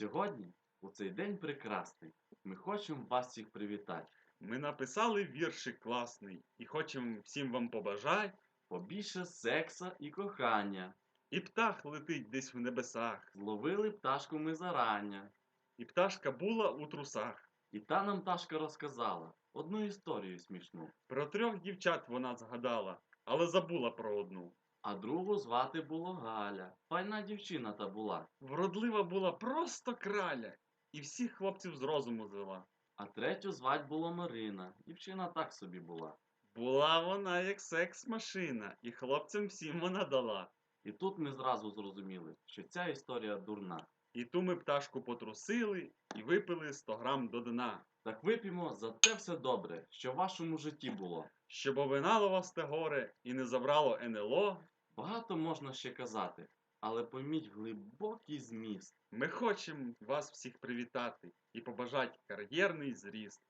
Сьогодні, у цей день прекрасний, ми хочемо вас всіх привітати. Ми написали віршик класний і хочемо всім вам побажати. Побільше секса і кохання. І птах летить десь в небесах, Зловили пташку ми зарання. і пташка була у трусах. І та нам пташка розказала одну історію смішну. Про трьох дівчат вона згадала, але забула про одну. А другу звати було Галя. Файна дівчина та була. Вродлива була просто краля, і всіх хлопців з розуму звела. А третю звать було Марина. Дівчина так собі була. Була вона як секс-машина, і хлопцям всім вона дала. І тут ми зразу зрозуміли, що ця історія дурна. І ту ми пташку потрусили і випили 100 грам до дна. Так вип'ємо за те все добре, що в вашому житті було. Щоб обинало вас те горе і не забрало НЛО, Багато можна ще казати, але пойміть глибокий зміст. ми хочемо вас всіх привітати і побажати кар'єрний зріст.